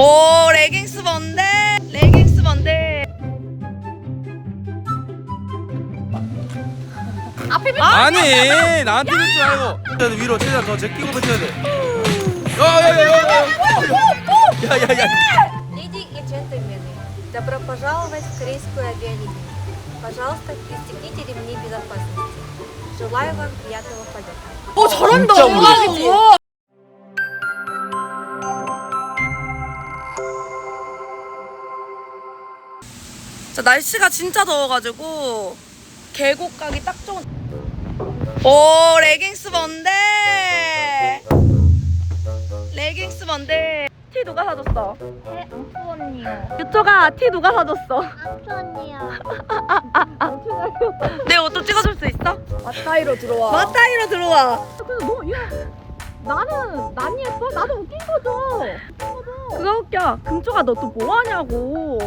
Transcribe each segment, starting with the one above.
오 레깅스 뭔데? 레깅스 뭔데? 앞에 비 아니 나한테 이럴 줄 알고 최대한 위로 최대한 더 제끼고 던져야 돼 야야야야야야야 Леди и джентльмены, добро пожаловать в корейскую авиалинию. Пожалуйста, пристегните ремни безопасности. Желаю вам приятного полета. 오 잘한다. 진짜 모르겠어. 우와. 날씨가 진짜 더워가지고 계곡 가기 딱 좋은. 오 레깅스 뭔데? 레깅스 뭔데? 티 누가 사줬어? 네, 안프 언니요. 유토가 티 누가 사줬어? 안프 언니요. 내 옷도 찍어줄 수 있어? 맞다이로 들어와. 맞다이로 들어와. 근데 너, 야, 나는 난 예뻐? 나도 웃긴 거죠. 그거 웃겨. 금쪽아 너 또 뭐 하냐고.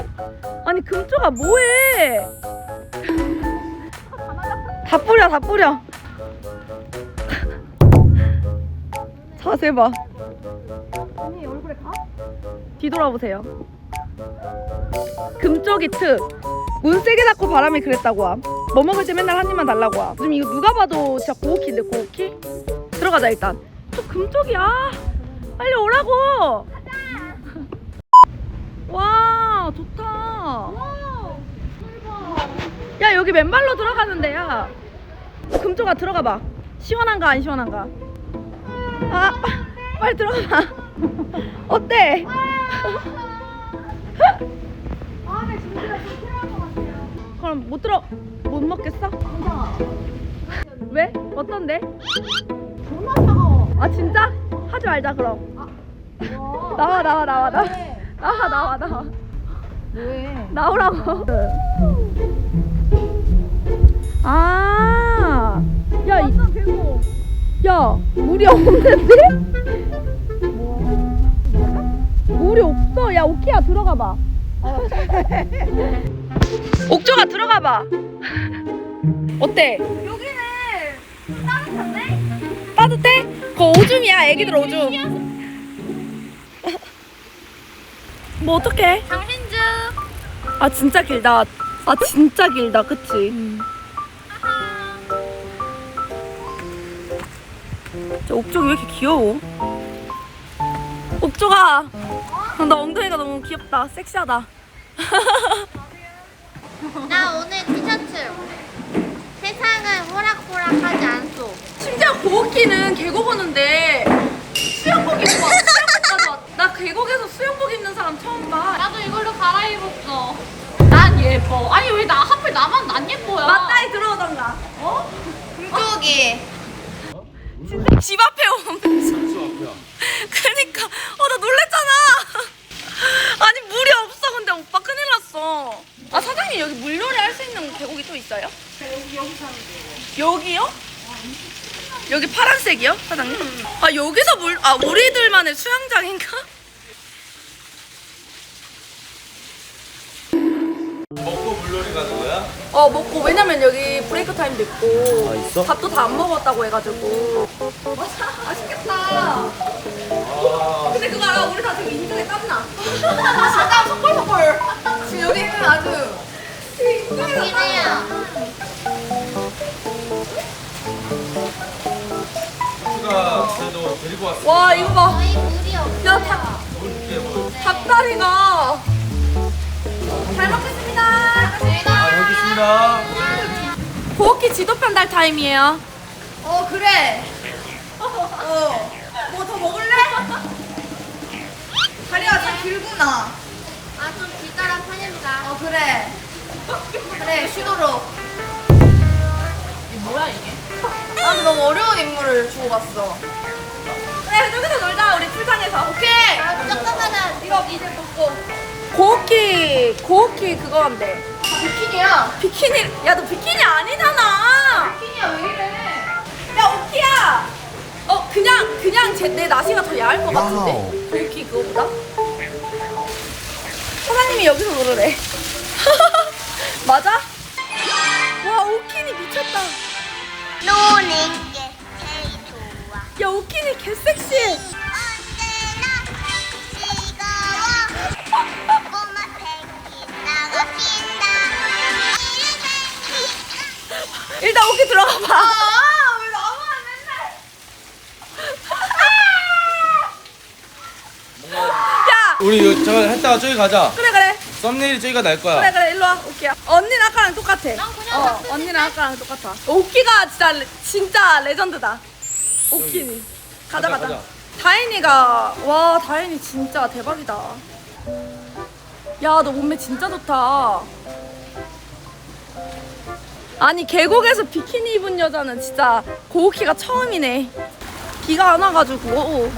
아니 금쪽아 뭐해? 다 뿌려 다 뿌려. 자세 봐. 언니 얼굴에 가? 뒤돌아보세요. 금쪽이 특. 문 세게 닫고 바람이 그랬다고 함. 뭐 먹을지 맨날 한 입만 달라고 함. 지금 이거 누가 봐도 진짜 고오키인데 고오키? 들어가자 일단. 저 금쪽이야. 빨리 오라고. 와 좋다. 야 여기 맨발로 들어가는데 야. 금쪽아 들어가 봐. 시원한가 안 시원한가? 아 빨리 들어가 봐. 어때? 그럼 못 들어 못 먹겠어? 왜? 어떤데? 존나 차가워. 아 진짜? 하지 말자 그럼. 나와 나와 나와 나와 나와 나와 나와 뭐해? 나오라고. 아, 야, 이, 야, 물이 없는데? 물이 없어. 야, 오키야 들어가 봐. 옥조가 들어가 봐. 어때? 여기 그거 오줌이야, 애기들 오줌. 뭐 어떡해? 장신주. 아 진짜 길다. 아 진짜 길다, 그치? 저 옥쪽이 왜 이렇게 귀여워? 옥쪽아, 나 엉덩이가 너무 귀엽다, 섹시하다. 나 오늘 티셔츠 세상은 호락호락하지 않소 심지어 고옥기는 계곡 오는데 수영복 입고 와. 수영복 가져왔. 나 계곡에서 수영복 입는 사람 처음 봐. 나도 이걸로 갈아입었어 난 예뻐 아니 왜 나 하필 나만 난 예뻐요 맞다이 들어오던가. 어? 금쪽이 진짜 집 앞에 오면서. 그니까, 어, 나 놀랬잖아. 아니, 물이 없어. 근데 오빠 큰일 났어. 아, 사장님, 여기 물놀이 할 수 있는 계곡이 또 있어요? 여기, 여기 사는 여기요? 여기 파란색이요, 사장님? 아, 여기서 물, 아, 우리들만의 수영장인가? 먹고 물놀이 가는 거야? 어, 먹고, 왜냐면 여기 브레이크 타임도 있고. 아, 있어? 밥도 다 안 먹었다고 해가지고. 맛있다. 맛있겠다. 근데 그거 알아? 우리 다 지금 인중에 땀나. 땀 속골속골. 지금 여기는 아주. 기네요 누가 데리고 왔어 와, 이거 봐. 거의 물이 없어 야, 닭, 이게 뭐 닭다리가. 잘 먹겠습니다. 아, 여기 있습니다 고기 지도 편달 타임이에요. 어 그래. 어. 뭐 더 먹을래? 다리가 참 길구나. 아좀 뒤따라 편입니다 어 그래. 그래 쉬도록. 뭐야 이게 나도 너무 어려운 인물을 주고 갔어. 그래, 여기서 놀자. 우리 풀장에서. 오케이. 아 잠깐만은 이거 이제 먹고. 고키, 고키 그거 한대. 비키니야. 비키니, 야, 너 비키니 아니잖아. 비키니야 왜 이래? 야 오키야 어 그냥 그냥 제, 내 나시가 더 야할 것 같은데 오키 그거보다 사장님이 여기서 노르래 맞아? 와 오키니 미쳤다 제일 웃기니 개섹시 언제나 즐거워. 꼬마 펭귄 나가 핀다. 일단 오키 들어가 봐. 어, 우리 저 했다가 저기 가자. 그래 그래. 썸네일 저기가 날 거야. 그래 그래 일로 와 오키야 언니는 아까랑 똑같아 난 그냥 어, 언니랑 아까랑 똑같아 오키가 진짜 진짜 레전드다 오키니. 가자 가자, 가자. 가자. 다인이가 와 다인이 진짜 대박이다. 야 너 몸매 진짜 좋다. 아니 계곡에서 비키니 입은 여자는 진짜 고우키가 처음이네. 비가 안 와가지고 어,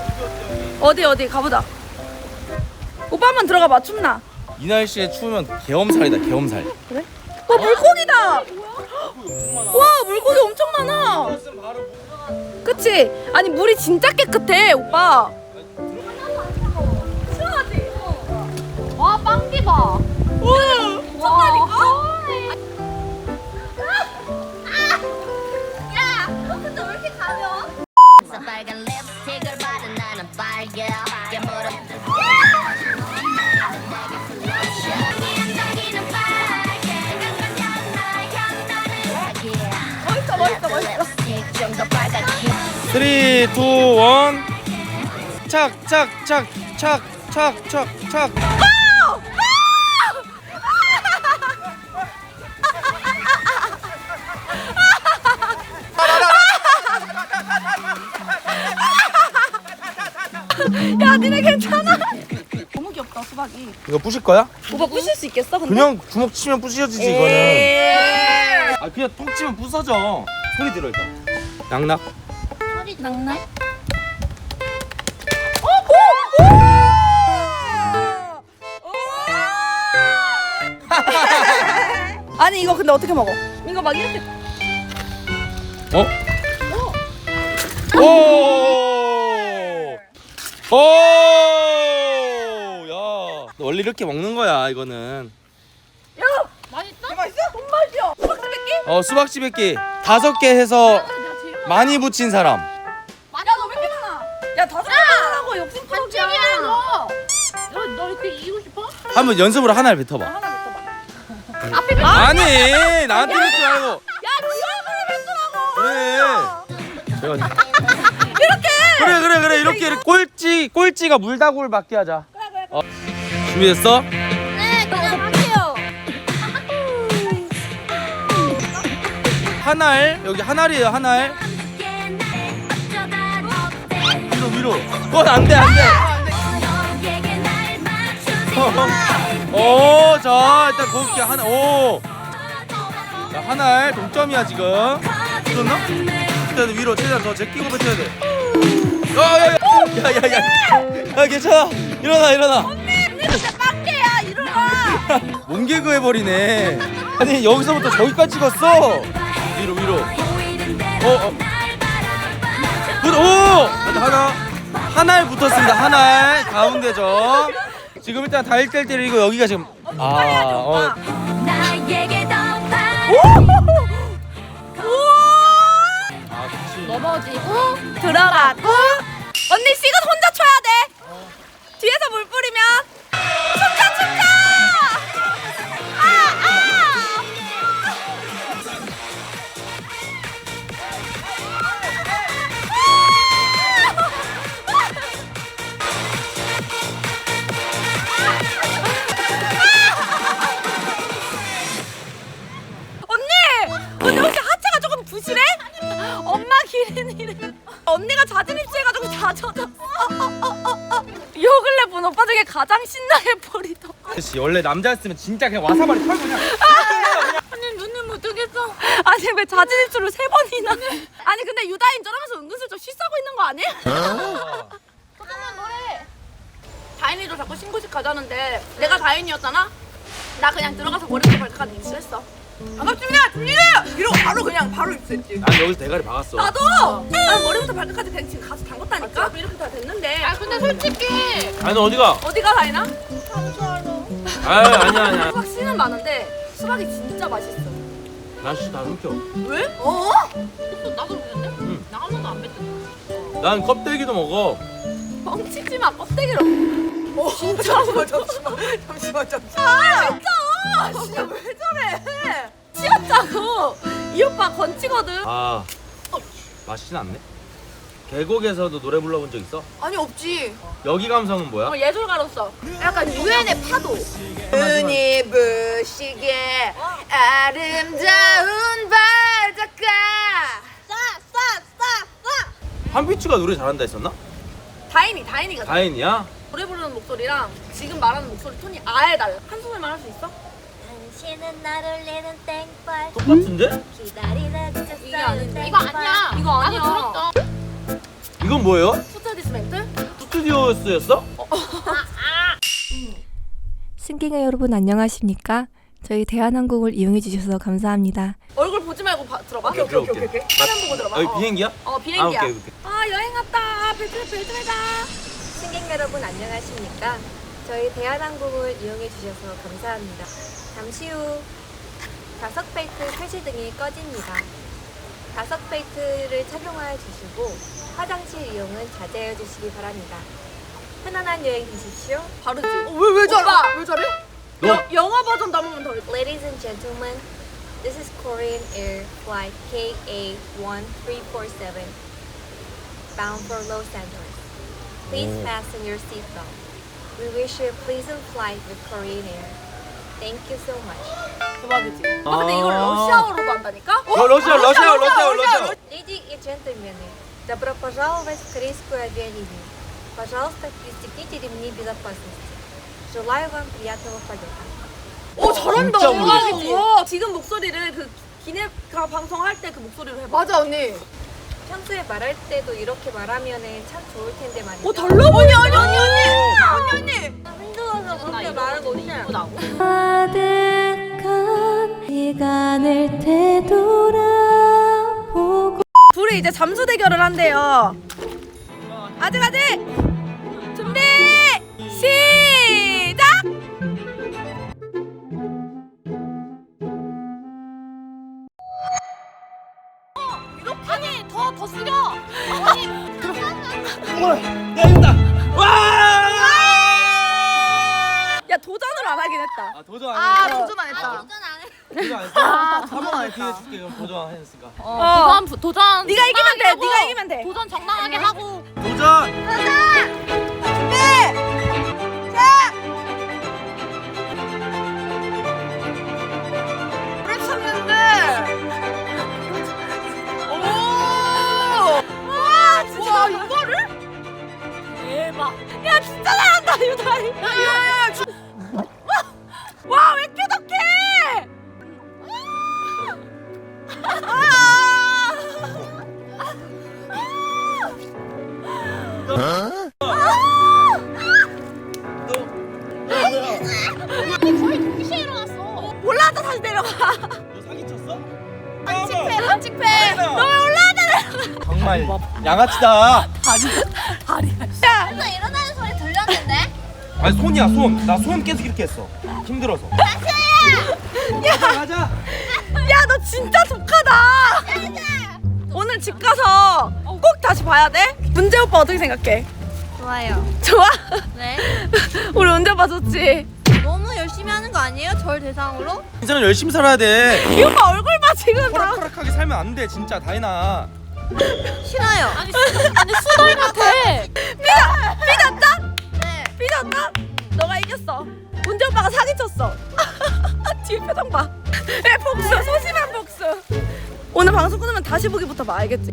어디 어디 가보자. 오빠 한번 들어가 봐 춥나? 이 날씨에 추우면 개엄살이다 개엄살. 그래? 와 물고기다. 와 물고기 엄청 많아. 그치? 아니 물이 진짜 깨끗해 오빠. 시원하지? 와 빵기 봐. 3, 2, 1. 착, 착, 착, 착, 착, 착, 착. 야 니네 괜찮아? 너무 귀엽다 수박이. 이거 부실 거야? 오빠 부실 수 있겠어 근데? 그냥 주먹 치면 부서지지 이거는. 에이. 아 그냥 톡 치면 부서져. 소리 들어 일단. 낙 낙. 낭낭. 아니 이거 근데 어떻게 먹어? 이거 막 이렇게 어? 오! 오! 야, 너 원래 이렇게 먹는 거야 이거는. 야 맛있어? 맛있어? 돈 맛이야 수박? 어 수박씨 뱉기 다섯 개 해서 많이 붙인 사람. 한번 연습으로 하나를 뱉어봐. 하나 뱉어봐 앞에 몇 아니 나한테 뱉지 말고. 야 그래. 지원을 뱉으라고 제가 이렇게. 그래 그래 그래 이렇게 이렇게 꼴찌 꼴찌가 물다구를 맞게 하자. 그래 그래 어, 준비됐어? 네 그냥 할게요 한알 여기 한알이에요 한알. 위로 위로. 그건 안돼 안돼. 오, 자 일단 고기 하나 오. 자 한알 동점이야 지금. 들었나? 일단 위로 최대한 더 제끼고 버텨야 돼. 야 야 야 야 야 야. 야 괜찮아. 일어나 일어나. 언니 진짜 빡개야 일어나 몸개그 해버리네. 아니 여기서부터 저기까지 찍었어. 위로 위로. 어 어. 붙, 오! 하나 하나에 붙었습니다. 하나에 가운데죠. 지금 일단 다 1대1 때리고 여기가 지금 아, 어, 아, 그치. 넘어지고 들어가고. 언니 시간 혼자 쳐야 돼. 뒤에서 물 뿌리면 그치 원래 남자였으면 진짜 그냥 와사바리 털고 그냥 언니 눈을 못 뜨겠어 아니 왜 자진 입수를 세 번이나 아니 근데 유다인 저러면서 은근슬쩍 쉬싸고 있는 거 아니야? 잠깐만 노래 다인이도 자꾸 신고식 가자는데 내가 다인이었잖아? 나 그냥 들어가서 머리부터 발끝까지 입수했어 반갑습니다 준이네! 이러고 바로 그냥 바로 입수했지 난 여기서 대가리 박았어 나도! 난 머리부터 발끝까지 그냥 지금 가서 담궜다니까? 이렇게 다 됐는데 아 근데 솔직히 아니 너 어디가? 어디가 다이나? 아 아니야 아니야 수박 씨는 많은데 수박이 진짜 맛있어 날씨 다 숨겨 왜? 어? 나도 모르는데? 응. 나 한 번도 안 뱉었어. 난 껍데기도 먹어 뻥치지 마 껍데기로 어 진짜 잠시만 잠시만 잠시만 잠시만 아 진짜 진짜 왜 저래 치웠다고 이 오빠 건치거든. 아 맛있진 않네 계곡에서도 노래 불러본 적 있어? 아니 없지. 여기 감성은 뭐야? 어, 예술가로서 약간 유엔의 파도. 눈이 부시게 아름다운 바닷가. 한비추가 노래 잘한다 했었나? 다인이 다인이가 다인이야? 노래 부르는 목소리랑 지금 말하는 목소리 톤이 아예 달라. 한 소절만 할 수 있어? 당신은 나를 내는 땡벌 똑같은데? 기다리는 그 이게 아닌데. 이거 아니야. 이거 아니야. 나도 들었어. 이건 뭐예요? 푸트디스멘트? 스튜디오스였어? 승객 여러분 안녕하십니까? 저희 대한항공을 이용해 주셔서 감사합니다. 얼굴 보지 말고 봐- 들어봐. 오케이, 오케이, 오케이. 화면 보고 들어봐. 여기 어. 비행기야? 어 비행기야. 아, 오케이, 오케이. 아 여행 왔다. 벨트 벨트 매자. 승객 여러분 안녕하십니까? 저희 대한항공을 이용해 주셔서 감사합니다. 잠시 후 좌석 벨트 표시 등이 꺼집니다. 좌석 벨트를 착용하여 주시고 화장실 이용은 자제해 주시기 바랍니다. 편안한 여행 되십시오. 바로지. 왜왜 잘해? 왜 잘해? 너? 여, 영화 버전 남으면 더해. Ladies and gentlemen, this is Korean Air Flight KA1347 bound for Los Angeles. Please fasten your seatbelt. We wish you a pleasant flight with Korean Air. Thank you so much. 대박이지. 아 근데 이걸 아. 러시아어로도 한다니까? 어? 러시아, 러시아, 러시아, 러시아. Ladies and gentlemen, добро пожаловать в корейскую авиалинию. Пожалуйста, пристегните ремни безопасности. Желаю вам приятного полета. 오 잘한다. 진짜 대박이지. 모르겠어. 와, 지금 목소리를 그 기네가 방송할 때 그 목소리로 해봐. 맞아 언니. 평소에 말할 때도 이렇게 말하면 참 좋을 텐데 말이죠. 오 달라 보여. 언니 언니 언니 언니. 언니 언니. 힘들어서 그렇게 말을 못해. 이쁘다고. 아득한 시간을 되돌아보고 둘이 이제 잠수 대결을 한대요. 아직 아직. 준비 시작. 아니 더더 숙여. 야 이긴다 와! 야 도전을 안 하긴 했다. 아 도전 아안 했어? 도전 안 했다. 도전 안 했어? 한번 기회 줄게 그럼 도전 안 했으니까 어. 도전 부- 도전. 네가 이기면 돼. 네가 하고, 이기면 돼. 도전 정당하게 하고. 도전! 오래 참는데. 오. 와 진짜 이거를? 대박. 야 진짜 잘한다 유다리. 야야야. 와 왜 양아치다 나 일어나는 소리 들렸는데? 아니 손이야 손 나 손 계속 이렇게 했어 힘들어서 가자 가자 야 너 진짜 독하다. 오늘 집 가서 꼭 다시 봐야 돼. 문재 오빠 어떻게 생각해? 좋아요. 좋아? 네. 우리 문재 오빠 좋지? 너무 열심히 하는 거 아니에요? 절 대상으로? 인생은 열심히 살아야 돼 이 오빠 얼굴 봐 지금 다. 호락호락하게 살면 안 돼 진짜 다이나 싫어요. 아니 수, 아니 같아. 삐졌 삐졌다? 네. 삐졌다? 너가 이겼어. 문재 오빠가 사기쳤어. 뒤에 표정 봐. 야 복수 소심한 복수. 오늘 방송 끊으면 다시 보기부터 봐 알겠지?